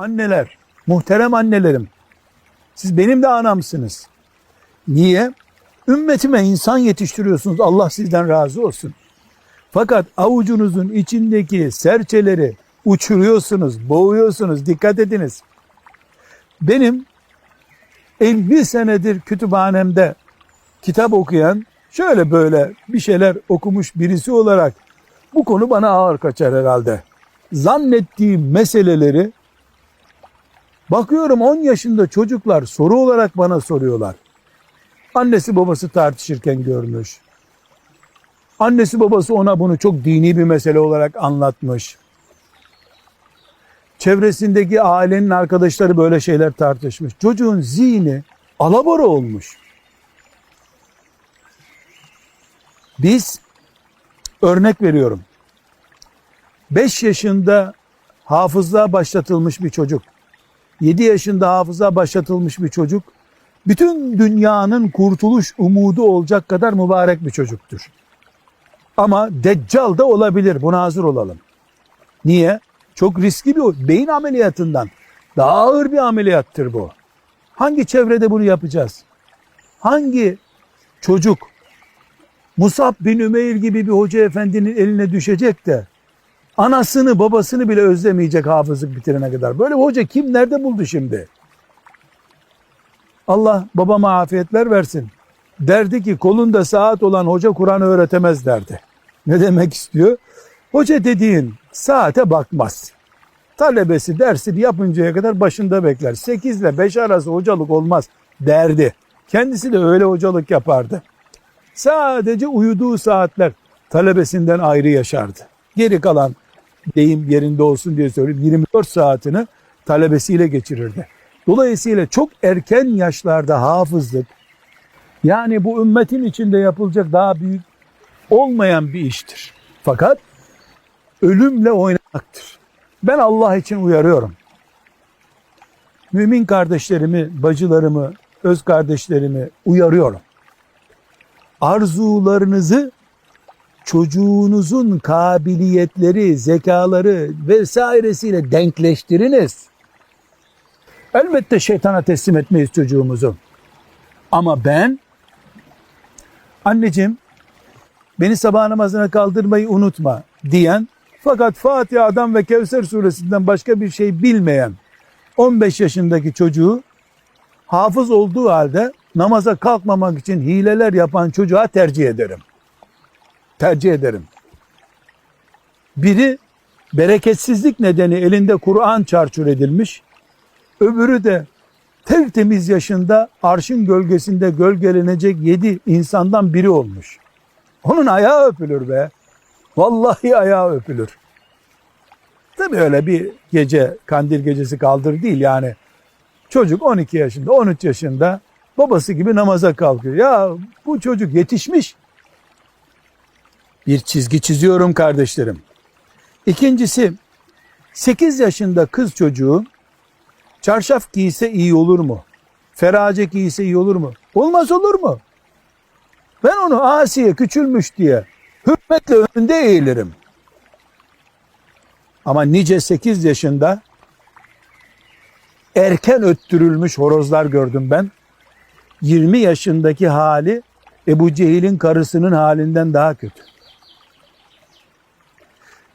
Anneler, muhterem annelerim. Siz benim de anamsınız. Niye? Ümmetime insan yetiştiriyorsunuz. Allah sizden razı olsun. Fakat avucunuzun içindeki serçeleri uçuruyorsunuz, boğuyorsunuz. Dikkat ediniz. Benim 50 senedir kütüphanemde kitap okuyan, şöyle böyle bir şeyler okumuş birisi olarak bu konu bana ağır kaçar herhalde. Zannettiğim meseleleri bakıyorum 10 yaşında çocuklar soru olarak bana soruyorlar. Annesi babası tartışırken görmüş. Annesi babası ona bunu çok dini bir mesele olarak anlatmış. Çevresindeki ailenin arkadaşları böyle şeyler tartışmış. Çocuğun zihni alabora olmuş. Biz örnek veriyorum. 5 yaşında hafızlığa başlatılmış bir çocuk, 7 yaşında hafıza başlatılmış bir çocuk, bütün dünyanın kurtuluş umudu olacak kadar mübarek bir çocuktur. Ama deccal da olabilir. Buna hazır olalım. Niye? Çok riskli bir beyin ameliyatından. Daha ağır bir ameliyattır bu. Hangi çevrede bunu yapacağız? Hangi çocuk Musab bin Ümeyr gibi bir hoca efendinin eline düşecek de anasını babasını bile özlemeyecek hafızlık bitirene kadar. Böyle hoca kim nerede buldu şimdi? Allah babama afiyetler versin. Derdi ki kolunda saat olan hoca Kur'an öğretemez derdi. Ne demek istiyor? Hoca dediğin saate bakmaz. Talebesi dersini yapıncaya kadar başında bekler. 8 ile 5 arası hocalık olmaz derdi. Kendisi de öyle hocalık yapardı. Sadece uyuduğu saatler talebesinden ayrı yaşardı. Geri kalan deyim yerinde olsun diye söyleyeyim 24 saatini talebesiyle geçirirdi. Dolayısıyla çok erken yaşlarda hafızlık yani bu ümmetin içinde yapılacak daha büyük olmayan bir iştir. Fakat ölümle oynamaktır. Ben Allah için uyarıyorum. Mümin kardeşlerimi, bacılarımı, öz kardeşlerimi uyarıyorum. Arzularınızı çocuğunuzun kabiliyetleri, zekaları vesairesiyle denkleştiriniz. Elbette şeytana teslim etmeyiz çocuğumuzu. Ama ben anneciğim beni sabah namazına kaldırmayı unutma diyen fakat Fatiha'dan ve Kevser suresinden başka bir şey bilmeyen 15 yaşındaki çocuğu hafız olduğu halde namaza kalkmamak için hileler yapan çocuğa tercih ederim. Tercih ederim. Biri bereketsizlik nedeni elinde Kur'an çarçur edilmiş. Öbürü de tertemiz yaşında arşın gölgesinde gölgelenecek yedi insandan biri olmuş. Onun ayağı öpülür be. Vallahi ayağı öpülür. Tabi öyle bir gece kandil gecesi kaldır değil yani. Çocuk 12 yaşında 13 yaşında babası gibi namaza kalkıyor. Ya bu çocuk yetişmiş. Bir çizgi çiziyorum kardeşlerim. İkincisi 8 yaşında kız çocuğu çarşaf giyse iyi olur mu? Ferace giyse iyi olur mu? Olmaz olur mu? Ben onu Asiye küçülmüş diye hürmetle önünde eğilirim. Ama nice 8 yaşında erken öttürülmüş horozlar gördüm ben. 20 yaşındaki hali Ebu Cehil'in karısının halinden daha kötü.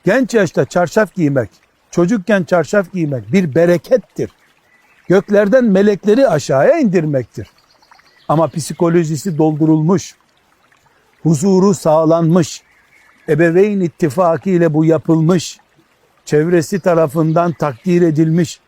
Genç yaşta çarşaf giymek, çocukken çarşaf giymek bir berekettir. Göklerden melekleri aşağıya indirmektir. Ama psikolojisi doldurulmuş, huzuru sağlanmış, ebeveyn ittifakı ile bu yapılmış, çevresi tarafından takdir edilmiş,